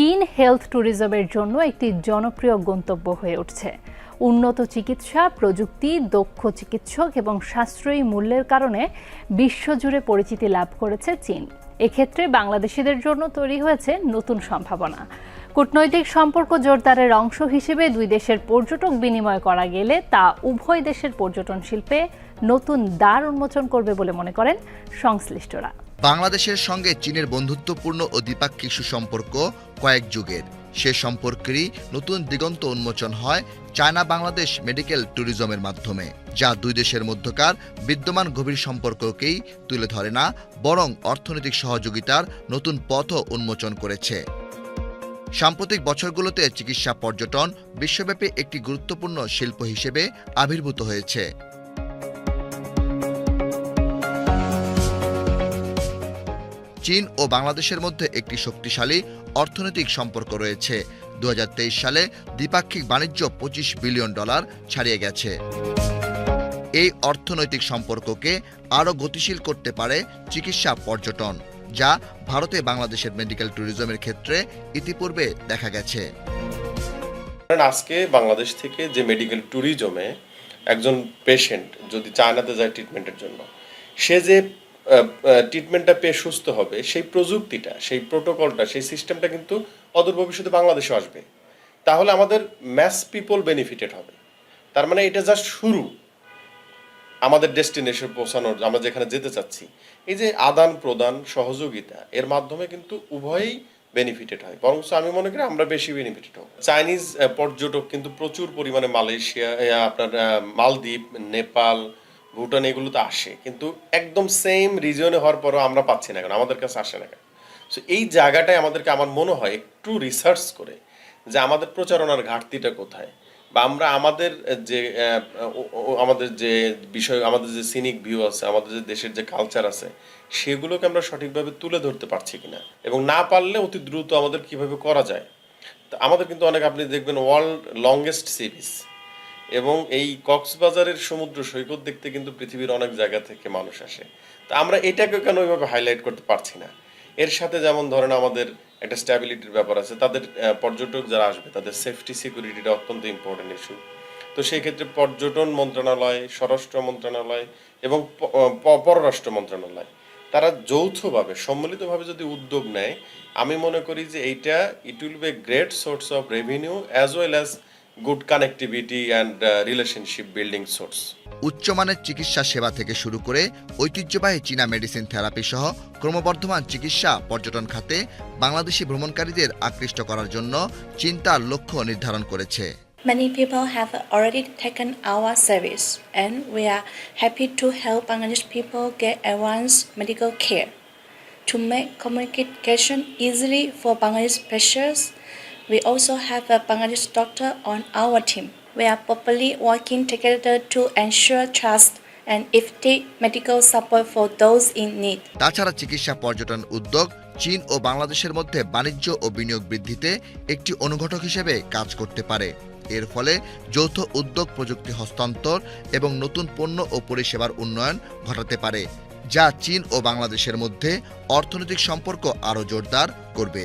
চীন হেলথ ট্যুরিজমের জন্য একটি জনপ্রিয় গন্তব্য হয়ে উঠছে। উন্নত চিকিৎসা, প্রযুক্তি, দক্ষ চিকিৎসক এবং সাশ্রয়ী মূল্যের কারণে বিশ্বজুড়ে পরিচিতি লাভ করেছে চীন। এক্ষেত্রে বাংলাদেশিদের জন্য তৈরি হয়েছে নতুন সম্ভাবনা। কূটনৈতিক সম্পর্ক জোরদারের অংশ হিসেবে দুই দেশের পর্যটক বিনিময় করা গেলে তা উভয় দেশের পর্যটন শিল্পে নতুন দ্বার উন্মোচন করবে বলে মনে করেন সংশ্লিষ্টরা। বাংলাদেশের সঙ্গে চীনের বন্ধুত্বপূর্ণ ও দ্বিপাক্ষিক সুসম্পর্ক কয়েক যুগের। সে সম্পর্কেরই নতুন দিগন্ত উন্মোচন হয় চায়না বাংলাদেশ মেডিকেল ট্যুরিজমের মাধ্যমে, যা দুই দেশের মধ্যকার বিদ্যমান গভীর সম্পর্ককেই তুলে ধরে না, বরং অর্থনৈতিক সহযোগিতার নতুন পথও উন্মোচন করেছে। সাম্প্রতিক বছরগুলোতে চিকিৎসা পর্যটন বিশ্বব্যাপী একটি গুরুত্বপূর্ণ শিল্প হিসেবে আবির্ভূত হয়েছে। চীন ও বাংলাদেশের মধ্যে একটি শক্তিশালী অর্থনৈতিক সম্পর্ক রয়েছে। দু সালে দ্বিপাক্ষিক বাণিজ্য পঁচিশ বিলিয়ন ডলার ছাড়িয়ে গেছে। এই অর্থনৈতিক সম্পর্ককে আরও গতিশীল করতে পারে চিকিৎসা পর্যটন, যা ভারতে বাংলাদেশের মেডিকেল ট্যুরিজমের ক্ষেত্রে ইতিপূর্বে দেখা গেছে। আজকে বাংলাদেশ থেকে যে মেডিকেল ট্যুরিজমে একজন পেশেন্ট যদি চায়নাতে যায় ট্রিটমেন্টের জন্য, সে যে ট্রিটমেন্টটা পেয়ে সুস্থ হবে, সেই প্রযুক্তিটা, সেই প্রোটোকলটা সেই সিস্টেমটা কিন্তু অদূর ভবিষ্যতে বাংলাদেশে আসবে। তাহলে আমাদের ম্যাস পিপল বেনিফিটেড হবে। তার মানে এটা জাস্ট শুরু। আমাদের ডেস্টিনেশন পৌঁছানোর, আমরা যেখানে যেতে চাচ্ছি। এই যে আদান প্রদান, সহযোগিতা, এর মাধ্যমে কিন্তু উভয়ই বেনিফিটেড হয়। বরং আমি মনে করি আমরা বেশি বেনিফিটেড হব। চাইনিজ পর্যটক কিন্তু প্রচুর পরিমাণে মালয়েশিয়া আপনার মালদ্বীপ, নেপাল ভুটান এগুলো তো আসে, কিন্তু একদম সেম রিজিয়নে হওয়ার পরও আমরা পাচ্ছি না কেন? আমাদের কাছে আসে না কেন? সো এই জায়গাটায় আমাদেরকে আমার মনে হয় একটু রিসার্চ করে যে আমাদের প্রচারণার ঘাটতিটা কোথায়? বা আমরা আমাদের যে আমাদের যে বিষয়, আমাদের যে সিনিক ভিউ আছে, আমাদের যে দেশের যে কালচার আছে, সেগুলোকে আমরা সঠিকভাবে তুলে ধরতে পারছি কিনা? এবং না পারলে অতি দ্রুত আমাদের কীভাবে করা যায়? তা আমাদের কিন্তু অনেক, আপনি দেখবেন ওয়ার্ল্ড লংগেস্ট সিরিজ এবং এই কক্সবাজারের সমুদ্র সৈকত দেখতে কিন্তু পৃথিবীর অনেক জায়গা থেকে মানুষ আসে। তা আমরা এটাকে কেন ওইভাবে হাইলাইট করতে পারছি না? এর সাথে যেমন ধরেন আমাদের একটা স্ট্যাবিলিটির ব্যাপার আছে, তাদের পর্যটক যারা আসবে, তাদের সেফটি সিকিউরিটিটা অত্যন্ত ইম্পর্টেন্ট ইস্যু তো সেই ক্ষেত্রে পর্যটন মন্ত্রণালয়, স্বরাষ্ট্র মন্ত্রণালয় এবং পররাষ্ট্র মন্ত্রণালয়, তারা যৌথভাবে, সম্মিলিতভাবে যদি উদ্যোগ নেয়, আমি মনে করি যে এইটা it will be great source of revenue as well as good connectivity and relationship building source উচ্চমানের চিকিৎসা সেবা থেকে শুরু করে ঐতিহ্যবাহী চীনা মেডিসিন থেরাপি সহ ক্রমবর্ধমান চিকিৎসা পর্যটন খাতে বাংলাদেশি ভ্রমণকারীদের আকৃষ্ট করার জন্য চীন তার লক্ষ্য নির্ধারণ করেছে Many people have already taken our service, and we are happy to help Bangladesh people get advanced medical care. To make communication easily for Bangladesh patients, we also have a Bangladesh doctor on our team. We are properly working together to ensure trust and effective medical support for those in need. তাছাড়া চিকিৎসা পর্যটন উদ্যোগ চীন ও বাংলাদেশের মধ্যে বাণিজ্য ও বিনিয়োগ বৃদ্ধিতে একটি অনুঘটক হিসেবে কাজ করতে পারে এর ফলে যৌথ উদ্যোগ প্রযুক্তি হস্তান্তর এবং নতুন পণ্য ও পরিষেবার উন্নয়ন ঘটাতে পারে, যা চীন ও বাংলাদেশের মধ্যে অর্থনৈতিক সম্পর্ক আরও জোরদার করবে